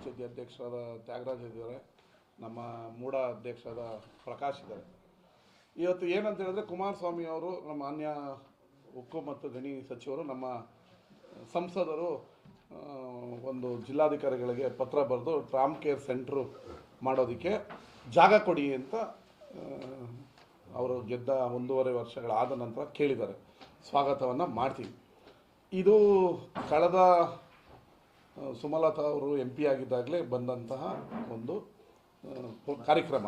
ಪಂಚಾಯತಿ ಅಧ್ಯಕ್ಷರಾದ ತ್ಯಾಗರಾಜ್ ಇದ್ದಾರೆ ನಮ್ಮ ಮೂಡ ಅಧ್ಯಕ್ಷರಾದ ಪ್ರಕಾಶ್ ಇದ್ದಾರೆ. ಇವತ್ತು ಏನಂತ ಹೇಳಿದ್ರೆ ಕುಮಾರಸ್ವಾಮಿ ಅವರು ನಮ್ಮ ಅನ್ಯ ಉಕ್ಕು ಮತ್ತು ಗಣಿ ಸಚಿವರು, ನಮ್ಮ ಸಂಸದರು ಒಂದು ಜಿಲ್ಲಾಧಿಕಾರಿಗಳಿಗೆ ಪತ್ರ ಬರೆದು ಟ್ರಾಮ್ ಕೇರ್ ಸೆಂಟ್ರು ಮಾಡೋದಕ್ಕೆ ಜಾಗ ಕೊಡಿ ಅಂತ ಅವರು ಗೆದ್ದ ಒಂದೂವರೆ ವರ್ಷಗಳಾದ ನಂತರ ಕೇಳಿದ್ದಾರೆ. ಸ್ವಾಗತವನ್ನು ಮಾಡ್ತೀವಿ. ಇದು ಕಳೆದ ಸುಮಲತಾ ಅವರು ಎಂ ಪಿ ಆಗಿದ್ದಾಗಲೇ ಬಂದಂತಹ ಒಂದು ಕಾರ್ಯಕ್ರಮ.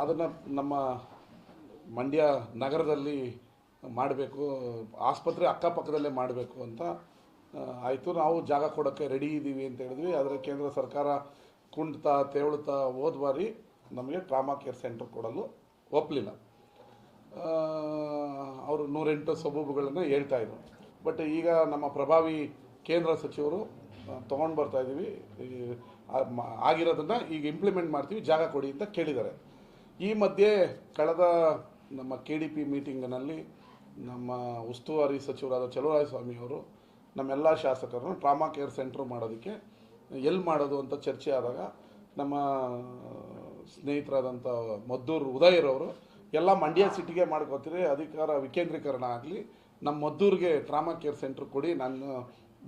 ಅದನ್ನು ನಮ್ಮ ಮಂಡ್ಯ ನಗರದಲ್ಲಿ ಮಾಡಬೇಕು, ಆಸ್ಪತ್ರೆ ಅಕ್ಕಪಕ್ಕದಲ್ಲೇ ಮಾಡಬೇಕು ಅಂತ ಆಯಿತು. ನಾವು ಜಾಗ ಕೊಡೋಕ್ಕೆ ರೆಡಿ ಇದ್ದೀವಿ ಅಂತ ಹೇಳಿದ್ವಿ. ಆದರೆ ಕೇಂದ್ರ ಸರ್ಕಾರ ಕುಂಡ್ತಾ ತೇವಳ್ತಾ ಹೋದ ಬಾರಿ ನಮಗೆ ಟ್ರಾಮಾ ಕೇರ್ ಸೆಂಟರ್ ಕೊಡಲು ಒಪ್ಪಲಿಲ್ಲ ಅವರು ನೂರೆಂಟು ಸಬೂಬುಗಳನ್ನು ಹೇಳ್ತಾಯಿದ್ರು ಬಟ್ ಈಗ ನಮ್ಮ ಪ್ರಭಾವಿ ಕೇಂದ್ರ ಸಚಿವರು ತೊಗೊಂಡು ಬರ್ತಾ ಇದ್ದೀವಿ ಆಗಿರೋದನ್ನು ಈಗ ಇಂಪ್ಲಿಮೆಂಟ್ ಮಾಡ್ತೀವಿ, ಜಾಗ ಕೊಡಿ ಅಂತ ಕೇಳಿದ್ದಾರೆ. ಈ ಮಧ್ಯೆ ಕಳೆದ ನಮ್ಮ ಕೆ ಡಿ ಪಿ ಮೀಟಿಂಗ್ನಲ್ಲಿ ನಮ್ಮ ಉಸ್ತುವಾರಿ ಸಚಿವರಾದ ಚಲುವರಾಯ ಸ್ವಾಮಿ ಅವರು ನಮ್ಮೆಲ್ಲ ಶಾಸಕರನ್ನು ಟ್ರಾಮಾ ಕೇರ್ ಸೆಂಟ್ರ್ ಮಾಡೋದಕ್ಕೆ ಎಲ್ಲಿ ಮಾಡೋದು ಅಂತ ಚರ್ಚೆ ಆದಾಗ ನಮ್ಮ ಸ್ನೇಹಿತರಾದಂಥ ಮದ್ದೂರು ಉದಯರವರು ಎಲ್ಲ ಮಂಡ್ಯ ಸಿಟಿಗೆ ಮಾಡ್ಕೋತೀರಿ, ಅಧಿಕಾರ ವಿಕೇಂದ್ರೀಕರಣ ಆಗಲಿ ನಮ್ಮ ಮದ್ದೂರಿಗೆ ಟ್ರಾಮಾ ಕೇರ್ ಸೆಂಟ್ರ್ ಕೊಡಿ, ನನ್ನ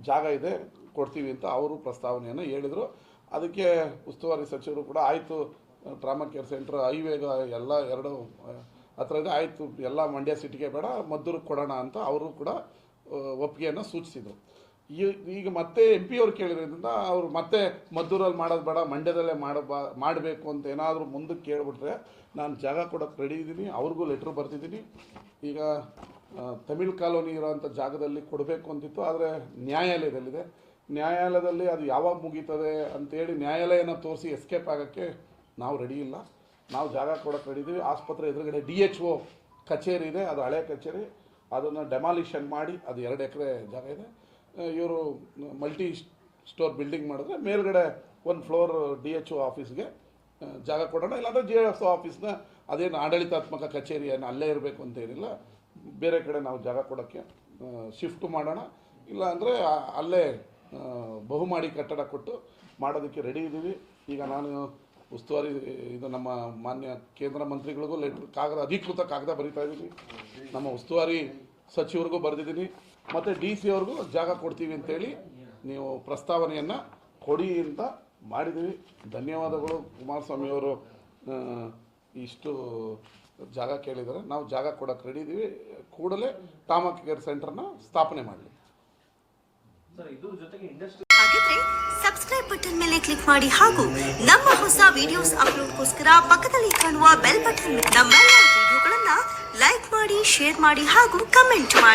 ಜಾಗ ಇದೆ, ಕೊಡ್ತೀವಿ ಅಂತ ಅವರು ಪ್ರಸ್ತಾವನೆಯನ್ನು ಹೇಳಿದರು. ಅದಕ್ಕೆ ಉಸ್ತುವಾರಿ ಸಚಿವರು ಕೂಡ ಆಯಿತು, ಟ್ರಾಮಾ ಕೇರ್ ಸೆಂಟ್ರ್ ಹೈವೇಗ ಎಲ್ಲ ಎರಡು ಹತ್ರ ಇದೆ ಆಯಿತು, ಎಲ್ಲ ಮಂಡ್ಯ ಸಿಟಿಗೆ ಬೇಡ, ಮದ್ದೂರಿಗೆ ಕೊಡೋಣ ಅಂತ ಅವರು ಕೂಡ ಒಪ್ಪಿಗೆಯನ್ನು ಸೂಚಿಸಿದರು. ಈಗ ಮತ್ತೆ ಎಂ ಪಿ ಅವ್ರು ಕೇಳಿದ್ರಿಂದ ಅವರು ಮತ್ತೆ ಮದ್ದೂರಲ್ಲಿ ಮಾಡೋದು ಬೇಡ, ಮಂಡ್ಯದಲ್ಲೇ ಮಾಡಬಾ ಮಾಡಬೇಕು ಅಂತ ಏನಾದರೂ ಮುಂದಕ್ಕೆ ಕೇಳಿಬಿಟ್ರೆ, ನಾನು ಜಾಗ ಕೊಡೋಕ್ಕೆ ರೆಡಿ ಇದ್ದೀನಿ ಅವ್ರಿಗೂ ಲೆಟ್ರ್ ಬರ್ತಿದ್ದೀನಿ. ಈಗ ತಮಿಳ್ ಕಾಲೋನಿ ಇರೋವಂಥ ಜಾಗದಲ್ಲಿ ಕೊಡಬೇಕು ಅಂತಿತ್ತು, ಆದರೆ ನ್ಯಾಯಾಲಯದಲ್ಲಿದೆ. ನ್ಯಾಯಾಲಯದಲ್ಲಿ ಅದು ಯಾವಾಗ ಮುಗೀತದೆ ಅಂತೇಳಿ ನ್ಯಾಯಾಲಯನ ತೋರಿಸಿ ಎಸ್ಕೇಪ್ ಆಗೋಕ್ಕೆ ನಾವು ರೆಡಿ ಇಲ್ಲ. ನಾವು ಜಾಗ ಕೊಡೋಕ್ಕೆ ರೆಡಿ ಇದ್ದೀವಿ. ಆಸ್ಪತ್ರೆ ಎದುರುಗಡೆ ಡಿ ಎಚ್ ಒ ಕಚೇರಿ ಇದೆ, ಅದು ಹಳೆ ಕಚೇರಿ. ಅದನ್ನು ಡೆಮಾಲಿಷನ್ ಮಾಡಿ ಅದು ಎರಡು ಎಕರೆ ಜಾಗ ಇದೆ. ಇವರು ಮಲ್ಟಿ ಸ್ಟೋರ್ ಬಿಲ್ಡಿಂಗ್ ಮಾಡಿದ್ರೆ ಮೇಲ್ಗಡೆ ಒಂದು ಫ್ಲೋರ್ ಡಿ ಎಚ್ ಒ ಆಫೀಸ್ಗೆ ಜಾಗ ಕೊಡೋಣ. ಇಲ್ಲಾಂದರೆ ಜೆ ಎಫ್ ಆಫೀಸ್ನ ಅದೇನು ಆಡಳಿತಾತ್ಮಕ ಕಚೇರಿ ಏನು ಅಲ್ಲೇ ಇರಬೇಕು ಅಂತ ಏನಿಲ್ಲ. ಬೇರೆ ಕಡೆ ನಾವು ಜಾಗ ಕೊಡೋಕ್ಕೆ ಶಿಫ್ಟ್ ಮಾಡೋಣ. ಇಲ್ಲ ಅಂದರೆ ಅಲ್ಲೇ ಬಹುಮಾಡಿ ಕಟ್ಟಡ ಕೊಟ್ಟು ಮಾಡೋದಕ್ಕೆ ರೆಡಿ ಇದ್ದೀವಿ. ಈಗ ನಾನು ಉಸ್ತುವಾರಿ, ಇದು ನಮ್ಮ ಮಾನ್ಯ ಕೇಂದ್ರ ಮಂತ್ರಿಗಳಿಗೂ ಲೆಟ್ರ್ ಕಾಗದ, ಅಧಿಕೃತ ಕಾಗದ ಬರಿತಾ ಇದ್ದೀನಿ. ನಮ್ಮ ಉಸ್ತುವಾರಿ ಸಚಿವರಿಗೂ ಬರೆದಿದ್ದೀನಿ. ಮತ್ತು ಡಿ ಸಿ ಅವ್ರಿಗೂ ಜಾಗ ಕೊಡ್ತೀವಿ ಅಂತೇಳಿ ನೀವು ಪ್ರಸ್ತಾವನೆಯನ್ನು ಕೊಡಿ ಅಂತ ಮಾಡಿದ್ದೀವಿ. ಧನ್ಯವಾದಗಳು ಕುಮಾರಸ್ವಾಮಿಯವರು ಇಷ್ಟು ಜಾಗ ಕೇಳಿದರೆ ನಾವು ಜಾಗ ಕೊಡಕ್ಕೆ ರೆಡಿ ಇದ್ದೀವಿ ಕೂಡಲೇ ಟಾಮಾ ಕೇರ್ ಸೆಂಟರ್ನ ಸ್ಥಾಪನೆ ಮಾಡಲಿ. ಸರ್ ಇದ್ರ ಜೊತೆಗೆ ಇಂಡಸ್ಟ್ರಿ ಹಾಗಿದ್ರೆ ಸಬ್ಸ್ಕ್ರೈಬ್ ಬಟನ್ ಮೇಲೆ ಕ್ಲಿಕ್ ಮಾಡಿ ಹಾಗೂ ನಮ್ಮ ಹೊಸ ವಿಡಿಯೋಸ್ ಅಪ್ಲೋಡ್ಗೋಸ್ಕರ ಪಕ್ಕದಲ್ಲಿ ಕಾಣುವ ಬೆಲ್ ಬಟನ್ ನಮ್ಮೆಲ್ಲ ವಿಡಿಯೋಗಳನ್ನ ಲೈಕ್ ಮಾಡಿ ಶೇರ್ ಮಾಡಿ ಹಾಗೂ ಕಮೆಂಟ್ ಮಾಡಿ.